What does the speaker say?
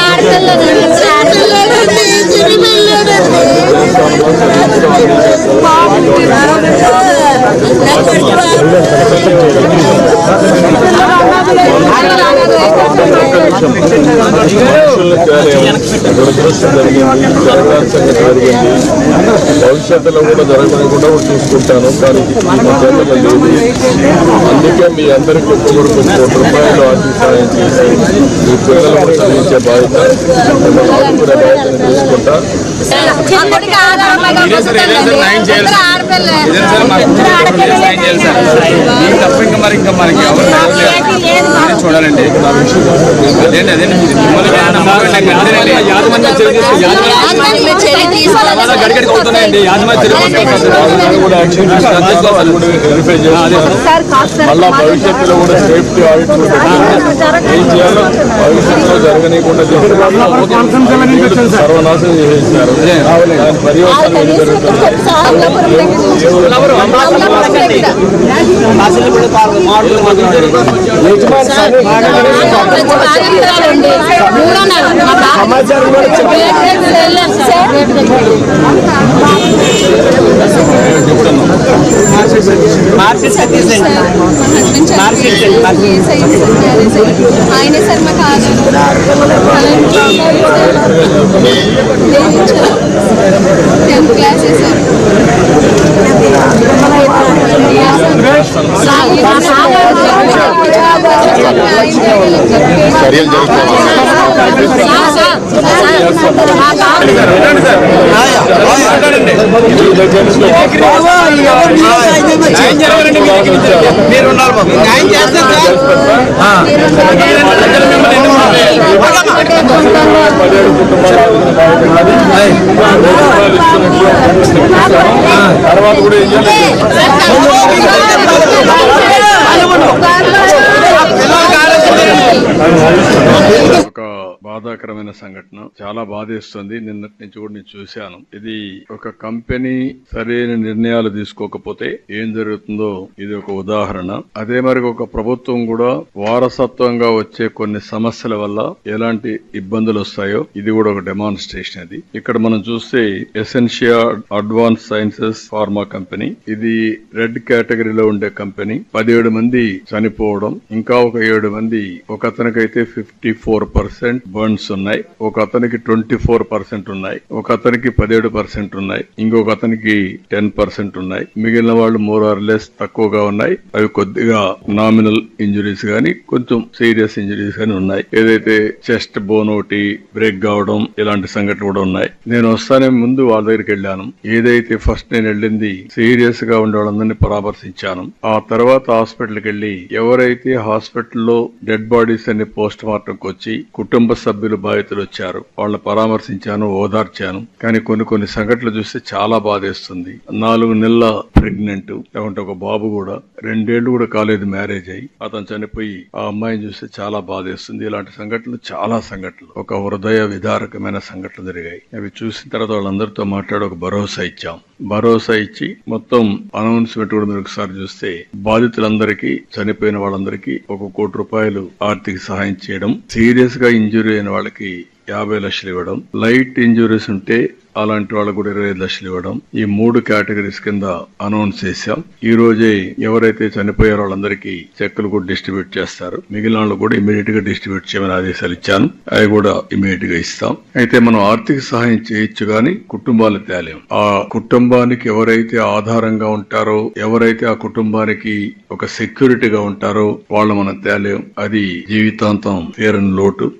ఇద్దరు ఆడపిల్లలు. దురదృష్టం జరిగింది సంగతి జరిగింది భవిష్యత్తులో కూడా జరగకుండా కూడా చూసుకుంటాను కానీ లేదు అందుకే మీ అందరికీ ఒక్కొక్కరికి ఒక కోటి రూపాయలు ఆర్థిక సాయం చేసి మీ పిల్లలను చదివించే బాధ్యత మిమ్మల్ని ఆదుకునే బాధ్యతను తీసుకుంటా మరి ఇంకా మనకి ఎవరు చూడాలండి అదేంటి అదేంటి మిమ్మల్ని మళ్ళా భవిష్యత్తులో కూడా సేఫ్టీ ఆడిట్ ఏం చేయాలో భవిష్యత్తులో జరగనీయకుండా సర్వనాశనం చేసేసారు దాని పర్యవసానం ఏం జరుగుతుంది ఆయన సార్ మాకు టెన్త్ క్లాస్ సార్ చర్యలు పదిహేడు కుటుంబాలు తర్వాత కూడా ఏం చేయాలి ఒక బాధాకరమైన సంఘటన చాలా బాధేస్తుంది. నిన్నటి నుంచి కూడా నేను చూశాను. ఇది ఒక కంపెనీ సరైన నిర్ణయాలు తీసుకోకపోతే ఏం జరుగుతుందో ఇది ఒక ఉదాహరణ. అదే మరి ఒక ప్రభుత్వం కూడా వారసత్వంగా వచ్చే కొన్ని సమస్యల వల్ల ఎలాంటి ఇబ్బందులు వస్తాయో ఇది కూడా ఒక డెమాన్స్ట్రేషన్ అది. ఇక్కడ మనం చూస్తే Essentia advance sciences pharma company ఇది రెడ్ కేటగిరీలో ఉండే కంపెనీ. పదిహేడు మంది చనిపోవడం. ఇంకా ఒక ఏడు మంది ఒక అతనికైతే ఫిఫ్టీ ఫోర్ పర్సెంట్ బర్న్స్ ఉన్నాయి. ఒక అతనికి ట్వంటీ ఫోర్ పర్సెంట్ ఉన్నాయి. ఒక అతనికి పదిహేడు పర్సెంట్ ఉన్నాయి. ఇంకొక అతనికి టెన్ పర్సెంట్ ఉన్నాయి. మిగిలిన వాళ్ళు మోర్ ఆర్ లెస్ తక్కువగా ఉన్నాయి. అవి కొద్దిగా నామినల్ ఇంజురీస్ గానీ కొంచెం సీరియస్ ఇంజురీస్ గానీ ఉన్నాయి. ఏదైతే చెస్ట్ బోన్ ఒకటి బ్రేక్ కావడం ఇలాంటి సంఘటనలు కూడా ఉన్నాయి. నేను వస్తానే ముందు వాళ్ళ దగ్గరికి వెళ్ళాను. ఏదైతే ఫస్ట్ నేను వెళ్ళింది సీరియస్గా ఉండే వాళ్ళందరినీ పరామర్శించాను. ఆ తర్వాత హాస్పిటల్కి వెళ్ళి ఎవరైతే హాస్పిటల్లో డెడ్ బాడీస్ అన్ని పోస్ట్ మార్టంకి వచ్చి కుటుంబ సభ్యులు బాధితులు వచ్చారు వాళ్ళని పరామర్శించాను ఓదార్చాను. కానీ కొన్ని కొన్ని సంఘటనలు చూస్తే చాలా బాధేస్తుంది. నాలుగు నెలల ప్రెగ్నెంట్ లేకుంటే ఒక బాబు కూడా రెండేళ్ళు కూడా కాలేదు మ్యారేజ్ అయ్యి. అతను చనిపోయి ఆ అమ్మాయిని చూస్తే చాలా బాధేస్తుంది. ఇలాంటి సంఘటనలు చాలా సంఘటనలు. ఒక హృదయ విదారకమైన సంఘటనలు జరిగాయి. అవి చూసిన తర్వాత వాళ్ళందరితో మాట్లాడి ఒక భరోసా ఇచ్చాం. భరోసా ఇచ్చి మొత్తం అనౌన్స్మెంట్ కూడా మీరు ఒకసారి చూస్తే బాధితులందరికీ చనిపోయిన వాళ్ళందరికీ ఒక కోటి రూపాయలు ఆర్థిక సహాయం చేయడం సీరియస్గా ఇంజురీ అయిన వాళ్ళకి యాభై లక్షలు ఇవ్వడం. లైట్ ఇంజురీస్ ఉంటే అలాంటి వాళ్ళకు కూడా ఇరవై ఐదు లక్షలు ఇవ్వడం. ఈ మూడు కేటగిరీస్ కింద అనౌన్స్ చేశాం. ఈ రోజే ఎవరైతే చనిపోయారో వాళ్ళందరికీ చెక్కులు కూడా డిస్ట్రిబ్యూట్ చేస్తారు. మిగిలిన వాళ్ళు కూడా ఇమీడియట్గా డిస్ట్రిబ్యూట్ చేయమని ఆదేశాలు ఇచ్చాను. అవి కూడా ఇమీడియట్గా ఇస్తాం. అయితే మనం ఆర్థిక సహాయం చేయొచ్చు గాని కుటుంబాలు తేలేం. ఆ కుటుంబానికి ఎవరైతే ఆధారంగా ఉంటారో ఎవరైతే ఆ కుటుంబానికి ఒక సెక్యూరిటీగా ఉంటారో వాళ్ళు మనం తేలేం. అది జీవితాంతం తీరని లోటు.